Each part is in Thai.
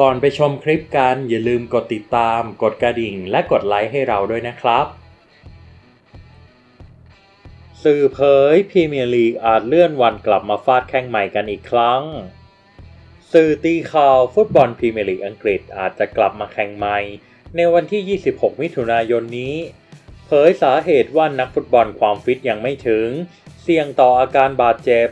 ก่อนไปชมคลิปกันอย่าลืมกดติดตาม กดกระดิ่ง และกดไลค์ให้เราด้วยนะครับ สื่อเผยพรีเมียร์ลีกอาจเลื่อนวันกลับมาฟาดแข่งใหม่กันอีกครั้ง สื่อตีข่าวฟุตบอลพรีเมียร์ลีกอังกฤษอาจจะกลับมาแข่งใหม่ ในวันที่ 26 มิถุนายนนี้ เผยสาเหตุว่านักฟุตบอลความฟิตยังไม่ถึง เสี่ยงต่ออาการบาดเจ็บ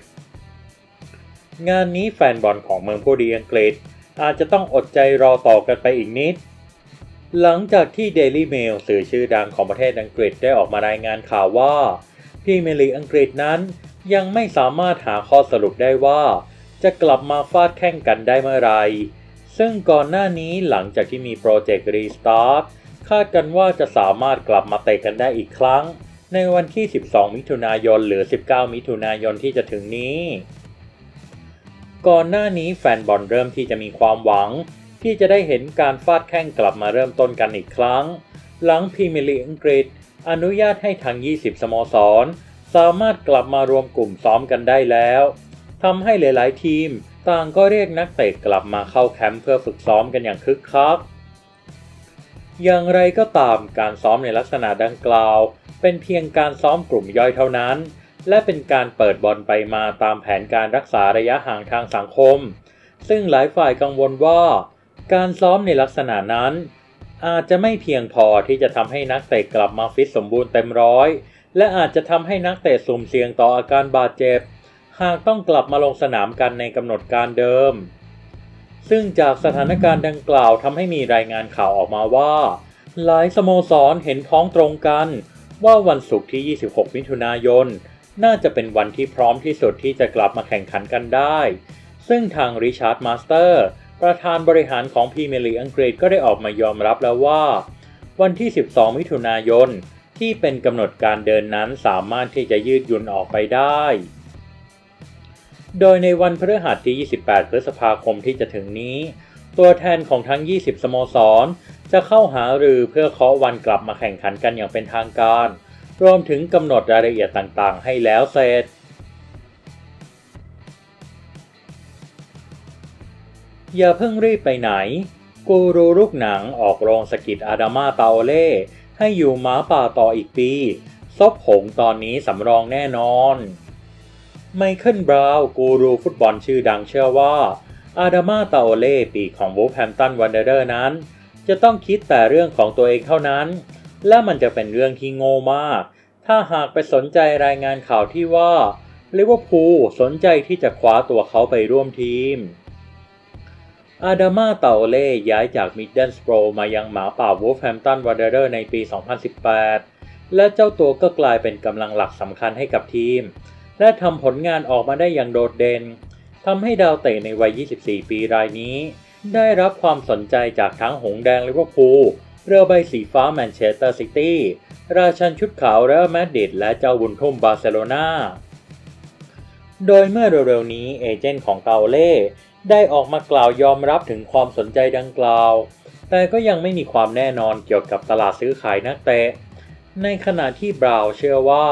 งานนี้แฟนบอลของเมืองผู้ดีอังกฤษ อาจจะต้องอดใจรอต่อกันไปอีกนิด หลังจากที่ Daily Mail สื่อชื่อดังของประเทศอังกฤษได้ออกมารายงานข่าวว่าพรีเมียร์ลีกอังกฤษนั้นยังไม่สามารถหาข้อสรุปได้ว่า จะกลับมาฟาดแข่งกันได้เมื่อไหรซึ่งก่อนหน้านี้หลังจากที่มีโปรเจกต์รีสตาร์ทคาดกันว่าจะสามารถกลับมาเตะกันได้อีกครั้ง ในวันที่ 12 มิถุนายนหรือ 19 มิถุนายนที่จะถึงนี้ ก่อนหน้านี้แฟนบอลเริ่มที่จะมีความหวัง ที่จะได้เห็นการฟาดแข่งกลับมาเริ่มต้นกันอีกครั้ง หลังพรีเมียร์ลีกอังกฤษ อนุญาตให้ทั้ง20 สโมสร สามารถกลับมารวมกลุ่มซ้อมกันได้แล้วทำให้หลาย ๆ ทีมต่างก็เรียกนักเตะกลับมาเข้าแคมป์เพื่อฝึกซ้อมกันอย่างคึกคัก อย่างไรก็ตามการซ้อมในลักษณะดังกล่าว เป็นเพียงการซ้อมกลุ่มย่อยเท่านั้น และเป็นการเปิดบอลไปมาตามแผนการรักษาระยะห่างทางสังคม ซึ่งหลายฝ่ายกังวลว่า การซ้อมในลักษณะนั้น อาจจะไม่เพียงพอที่จะทำให้นักเตะกลับมาฟิตสมบูรณ์เต็มร้อยและอาจจะทำให้นักเตะสุ่มเสี่ยงต่ออาการบาดเจ็บ หากต้องกลับมาลงสนามกันในกำหนดการเดิม ซึ่งจากสถานการณ์ดังกล่าวทำให้มีรายงานข่าวออกมาว่า หลายสโมสรเห็นพ้องตรงกันว่าวันศุกร์ที่ 26 มิถุนายน น่าจะเป็นวันที่พร้อมที่สุดที่จะกลับมาแข่งขันกันได้ ซึ่งทางริชาร์ดมาสเตอร์ประธานบริหารของพรีเมียร์ลีกอังกฤษก็ได้ออกมายอมรับแล้วว่า วันที่ 12 มิถุนายนที่เป็นกำหนดการเดินนั้นสามารถที่จะยืดหยุ่นออกไปได้ โดยในวันพฤหัสที่ 28 พฤษภาคมที่จะถึงนี้ ตัวแทนของทั้ง 20 สโมสร จะเข้าหารือเพื่อเคาะวันกลับมาแข่งขันกันอย่างเป็นทางการ รวมถึงกำหนดรายละเอียดต่างๆ ให้แล้วเสร็จ อย่าเพิ่งรีบไปไหน กูรูลูกหนังออกโรงสกิดอาดามาเตาเล่ ให้อยู่หม้าป่าต่ออีกปี ซบหงตอนนี้สำรองแน่นอน ไมเคิลบราวน์กูรูฟุตบอลชื่อดังเชื่อว่า อาดามาเตาเล่ปีของวูแฮมตันวันเดอร์นั้น จะต้องคิดแต่เรื่องของตัวเองเท่านั้นและมันจะเป็นเรื่องที่โง่มาก ถ้าหากไปสนใจรายงานข่าวที่ว่าลิเวอร์พูลสนใจที่จะคว้าตัวเขาไปร่วมทีม อาดามาเตาเล่ย้ายจากมิดเดิลสโปรมายังหมาป่าวูฟแฮมตันวันเดอร์ในปี 2018 และเจ้าตัวก็กลายเป็นกำลังหลักสำคัญให้กับทีม และทำผลงานออกมาได้อย่างโดดเด่นทำให้ดาวเตะในวัย 24 ปีรายนี้ ได้รับความสนใจจากทั้งหงแดงลิเวอร์พูล เรือใบสีฟ้าแมนเชสเตอร์ซิตี้ ราชันชุดขาวเรอัลมาดริดและเจ้าบุญทุ่มบาร์เซโลนาโดยเมื่อเร็วๆนี้เอเจนต์ของเตาเล่ได้ออกมากล่าวยอมรับถึงความสนใจดังกล่าว แต่ก็ยังไม่มีความแน่นอนเกี่ยวกับตลาดซื้อขายนักเตะ ในขณะที่บราวเชื่อว่า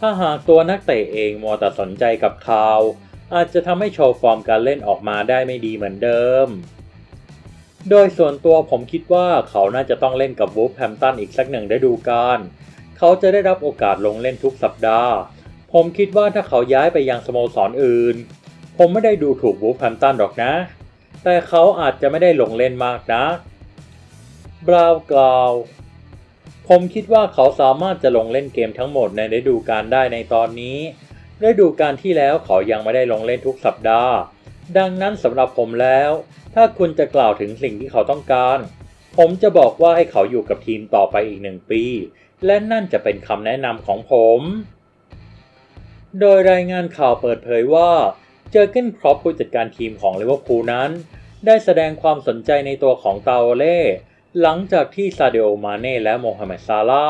ถ้าหากตัวนักเตะเองมัวแต่สนใจกับข่าว อาจจะทำให้โชว์ฟอร์มการเล่นออกมาได้ไม่ดีเหมือนเดิม โดยส่วนตัวผมคิดว่าเขาน่าจะต้องเล่นกับวูฟแฮมตันอีกสักหนึ่งฤดูกาลเขาจะได้รับโอกาสลงเล่นทุกสัปดาห์ ผมคิดว่าถ้าเขาย้ายไปยังสโมสรออื่น ผมไม่ได้ดูถูกวูฟแฮมตันหรอกนะ แต่เขาอาจจะไม่ได้ลงเล่นมากนะบราวน์กล่าวผมคิดว่าเขาสามารถจะลงเล่นเกมทั้งหมดในฤดูกาลได้ในตอนนี้ฤดูกาลที่แล้วเขายังไม่ได้ลงเล่นทุกสัปดาห์ ดังนั้นสำหรับผมแล้ว ถ้าคุณจะกล่าวถึงสิ่งที่เขาต้องการ ผมจะบอกว่าให้เขาอยู่กับทีมต่อไปอีกหนึ่งปี และนั่นจะเป็นคำแนะนำของผม โดยรายงานข่าวเปิดเผยว่าเจอร์เกนครอปผู้จัดการทีมของลิเวอร์พูลนั้น ได้แสดงความสนใจในตัวของตาโอเล่หลังจากที่ซาเดโอมาเน่และโมฮัมเหม็ดซาลา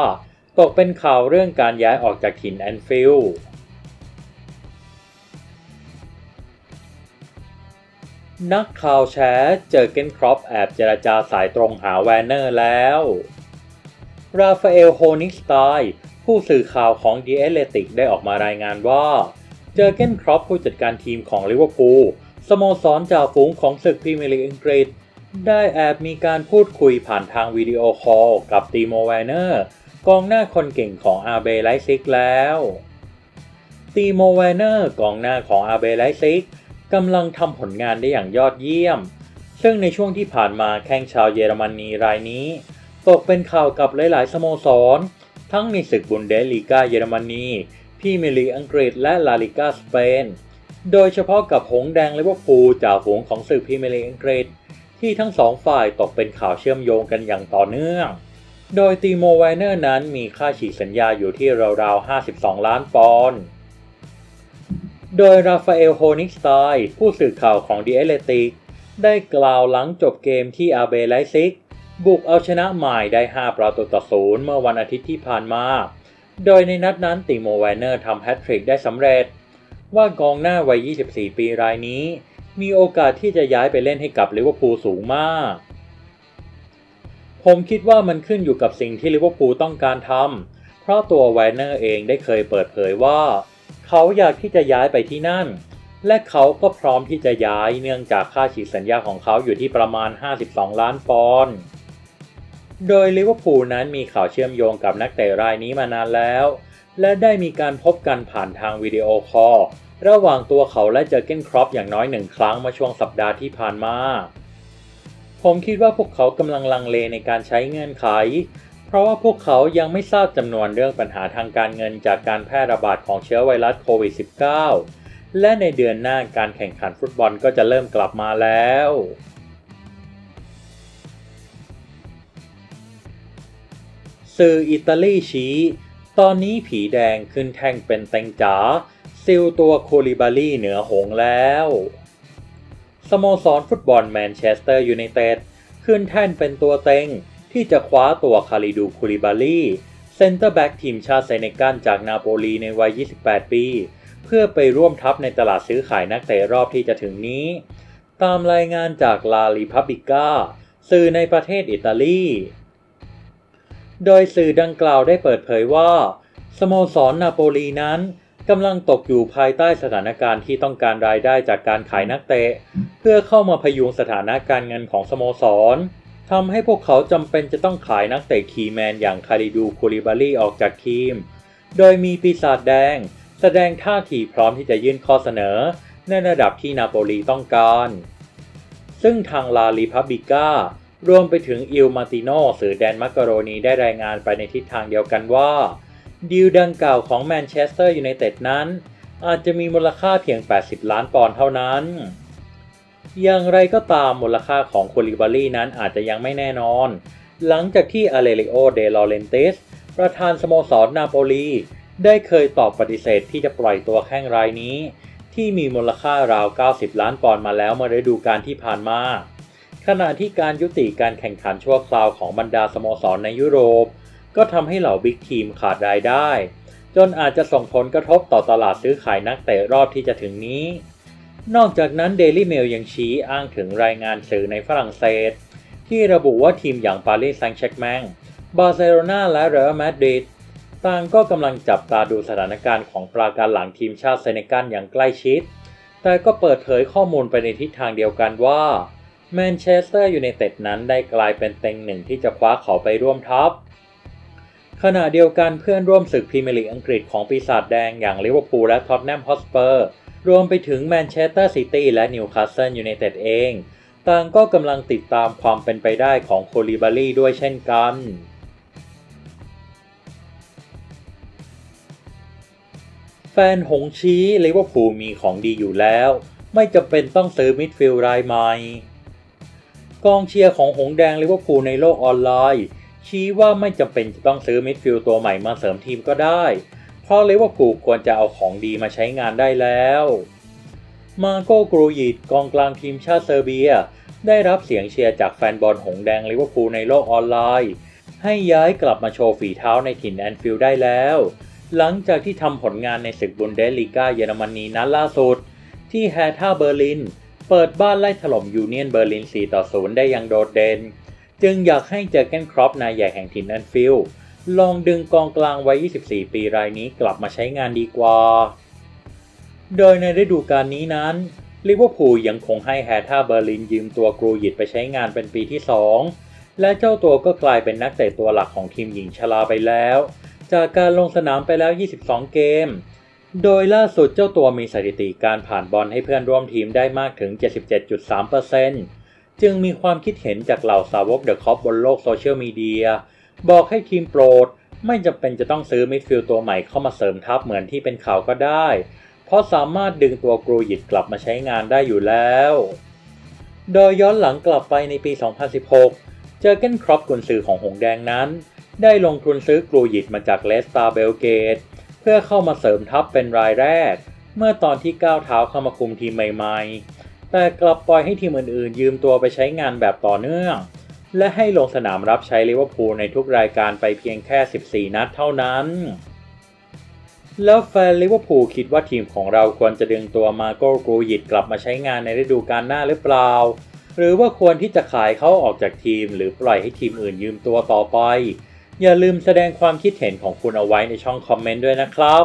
ตกเป็นข่าวเรื่องการย้ายออกจากถิ่นแอนฟิลด์ นักข่าวแชร์เจอเกนครอปแอบเจรจาสายตรงหาแวนเนอร์แล้ว ราฟาเอลโฮนิสไตน์ผู้สื่อข่าวของ The Athletic ได้ออกมารายงานว่า เจอเกนครอปผู้จัดการทีมของลิเวอร์พูลสโมสรจ่าฝูงของศึกพรีเมียร์ลีกอังกฤษ ได้แอบมีการพูดคุยผ่านทางวิดีโอคอลกับตีโมแวนเนอร์กองหน้าคนเก่งของอาเบไลซิกแล้วตีโมแวนเนอร์กองหน้าของอาเบไลซิก กำลังทำผลงานได้อย่างยอดเยี่ยม ซึ่งในช่วงที่ผ่านมาแข้งชาวเยอรมนีรายนี้ ตกเป็นข่าวกับหลาย ๆ สโมสร ทั้งในศึกบุนเดสลีกาเยอรมนีพรีเมียร์ลีกอังกฤษและลาลิกาสเปน โดยเฉพาะกับหงแดงลิเวอร์พูลจ่าฝูงของศึกพรีเมียร์ลีกอังกฤษ ที่ทั้งสองฝ่ายตกเป็นข่าวเชื่อมโยงกันอย่างต่อเนื่อง โดยตีโมไวเนอร์นั้นมีค่าฉีกสัญญาอยู่ที่ราวๆ 52 ล้านปอนด์ โดยราฟาเอลโฮนิกสไตน์ผู้สื่อข่าวของดีเอเลติกได้กล่าวหลังจบเกมที่อาเบไลซิก บุกเอาชนะหมายได้ 5 ประตูต่อศูนย์เมื่อวันอาทิตย์ที่ผ่านมา โดยในนัดนั้นติโมไวเนอร์ทำแฮตทริกได้สำเร็จ ว่ากองหน้าวัย 24 ปีรายนี้ มีโอกาสที่จะย้ายไปเล่นให้กับลิเวอร์พูลสูงมาก ผมคิดว่ามันขึ้นอยู่กับสิ่งที่ลิเวอร์พูลต้องการทำเพราะตัวไวเนอร์เองได้เคยเปิดเผยว่า เขาอยากที่จะย้ายไปที่นั่น และเขาก็พร้อมที่จะย้ายเนื่องจากค่าฉีกสัญญาของเขาอยู่ที่ประมาณ 52 ล้านปอนด์ โดยลิเวอร์พูลนั้นมีข่าวเชื่อมโยงกับนักเตะรายนี้มานานแล้ว และได้มีการพบกันผ่านทางวิดีโอคอลระหว่างตัวเขาและเจอเกนครอปอย่างน้อยหนึ่งครั้งเมื่อช่วงสัปดาห์ที่ผ่านมา ผมคิดว่าพวกเขากำลังลังเลในการใช้เงื่อนไข เพราะว่าพวกเขายังไม่ทราบจำนวนเรื่องปัญหาทางการเงินจากการแพร่ระบาดของเชื้อไวรัสโควิด -19 และในเดือนหน้าการแข่งขันฟุตบอลก็จะเริ่มกลับมาแล้ว สื่ออิตาลีชี้ ตอนนี้ผีแดงขึ้นแท่งเป็นเต็งจ๋าซิลตัวโคลิบาลีเหนือหงแล้ว สโมสรฟุตบอลแมนเชสเตอร์ยูไนเต็ดขึ้นแท่นเป็นตัวเต็ง ที่จะคว้าตัวคาริดูคูลิบาลีเซนเตอร์แบ็กทีมชาติเซเนกัลจากนาโปลีในวัย 28 ปี เพื่อไปร่วมทัพในตลาดซื้อขายนักเตะรอบที่จะถึงนี้ ตามรายงานจากลาลิพับบิก้าสื่อในประเทศอิตาลี โดยสื่อดังกล่าวได้เปิดเผยว่า สโมสรนาโปลีนั้นกำลังตกอยู่ภายใต้สถานการณ์ที่ต้องการรายได้จากการขายนักเตะ เพื่อเข้ามาพยุงสถานะการเงินของสโมสร ทำให้พวกเขาจำเป็นจะต้องขายนักเตะคีแมนอย่างคาริดูคูลิบาลีออกจากทีม โดยมีปีศาจแดง แสดงท่าทีพร้อมที่จะยื่นข้อเสนอ ในระดับที่นาโปลีต้องการ ซึ่งทางลาลิพับบิก้ารวมไปถึงอิลมาติโนสื่อแดนมักกะโรนีได้รายงานไปในทิศทางเดียวกันว่า ดีลดังกล่าวของแมนเชสเตอร์ยูไนเต็ดนั้น อาจจะมีมูลค่าเพียง 80 ล้านปอนด์เท่านั้น อย่างไรก็ตามมูลค่าของโคลิบาลีนั้นอาจจะยังไม่แน่นอน หลังจากที่อเลริโอเดลอเรนเตสประธานสโมสรนาโปลีได้เคยตอบปฏิเสธที่จะปล่อยตัวแข้งรายนี้ ที่มีมูลค่าราว 90 ล้านปอนด์มาแล้วเมื่อฤดูกาลที่ผ่านมา ขณะที่การยุติการแข่งขันชั่วคราวของบรรดาสโมสรในยุโรป ก็ทำให้เหล่าบิ๊กทีมขาดรายได้ จนอาจจะส่งผลกระทบต่อตลาดซื้อขายนักเตะรอบที่จะถึงนี้ นอกจากนั้น Daily Mail ยังชี้อ้างถึงรายงานสื่อในฝรั่งเศส ที่ระบุว่าทีมอย่างปารีสแซงต์แชร์กแมงบาร์เซโลนาและเรอัลมาดริดต่างก็กำลังจับตาดูสถานการณ์ของปราการหลังทีมชาติเซเนกัลอย่างใกล้ชิด แต่ก็เปิดเผยข้อมูลไปในทิศทางเดียวกันว่าแมนเชสเตอร์ยูไนเต็ดนั้นได้กลายเป็นเต็งหนึ่งที่จะคว้าเขาไปร่วมทัพ ขณะเดียวกันเพื่อนร่วมศึกพรีเมียร์ลีกอังกฤษของปีศาจแดงอย่างลิเวอร์พูลและท็อตแนมฮอสเปอร์ รวมไปถึงแมนเชสเตอร์ซิตี้และนิวคาสเซิลยูไนเต็ดเอง ต่างก็กำลังติดตามความเป็นไปได้ของโคลิบาลีด้วยเช่นกันแฟนหงชี้ลิเวอร์พูลมีของดีอยู่แล้ว ไม่จำเป็นต้องซื้อมิดฟิลด์รายใหม่ กองเชียร์ของหงแดงลิเวอร์พูลในโลกออนไลน์ ชี้ว่าไม่จำเป็นจะต้องซื้อมิดฟิลด์ตัวใหม่มาเสริมทีมก็ได้ เพราะลิเวอร์พูลควรจะเอาของดีมาใช้งานได้แล้ว มาโกกรูยิดกองกลางทีมชาติเซอร์เบีย ได้รับเสียงเชียร์จากแฟนบอลหงแดงลิเวอร์พูลในโลกออนไลน์ ให้ย้ายกลับมาโชว์ฝีเท้าในถิ่นแอนฟิลด์ได้แล้ว หลังจากที่ทำผลงานในศึกบุนเดสลีกาเยอรมนีนัดล่าสุด ที่แฮท่าเบอร์ลิน เปิดบ้านไล่ถล่มยูเนียนเบอร์ลิน 4 ต่อ 0 ได้อย่างโดดเด่น จึงอยากให้เจอเกนครอปนายใหญ่แห่งถิ่นแอนฟิลด์ ลองดึงกองกลางวัย 24 ปีรายนี้กลับมาใช้งานดีกว่า โดยในฤดูกาลนี้นั้นลิเวอร์พูลยังคงให้แฮท่าเบอร์ลินยืมตัวกรูยิดไปใช้งานเป็นปีที่ 2 และเจ้าตัวก็กลายเป็นนักเตะตัวหลักของทีมหญิงชลาไปแล้ว จากการลงสนามไปแล้ว 22 เกม โดยล่าสุดเจ้าตัวมีสถิติการผ่านบอลให้เพื่อนร่วมทีมได้มากถึง 77.3%จึงมีความคิดเห็นจากเหล่าสาวกเดอะคอปบนโลกโซเชียลมีเดีย บอกให้ทีมโปรด ไม่จำเป็นจะต้องซื้อมิดฟิลด์ตัวใหม่เข้ามาเสริมทัพเหมือนที่เป็นข่าวก็ได้ เพราะสามารถดึงตัวกรูยิดกลับมาใช้งานได้อยู่แล้ว โดยย้อนหลังกลับไปในปี 2016 เจอเกนครอปกุนซือของหงแดงนั้น ได้ลงทุนซื้อกรูยิดมาจากเลสตาเบลเกต เพื่อเข้ามาเสริมทัพเป็นรายแรก เมื่อตอนที่ก้าวเท้าเข้ามาคุมทีมใหม่ ๆ แต่กลับปล่อยให้ทีมอื่นๆ ยืมตัวไปใช้งานแบบต่อเนื่อง และให้ลงสนามรับใช้ลิเวอร์พูลในทุกรายการไปเพียงแค่ 14 นัดเท่านั้น แล้วแฟนลิเวอร์พูลคิดว่าทีมของเราควรจะดึงตัวมาโกกรูยิดกลับมาใช้งานในฤดูกาลหน้าหรือเปล่า หรือว่าควรที่จะขายเขาออกจากทีม หรือปล่อยให้ทีมอื่นยืมตัวต่อไป อย่าลืมแสดงความคิดเห็นของคุณเอาไว้ในช่องคอมเมนต์ด้วยนะครับ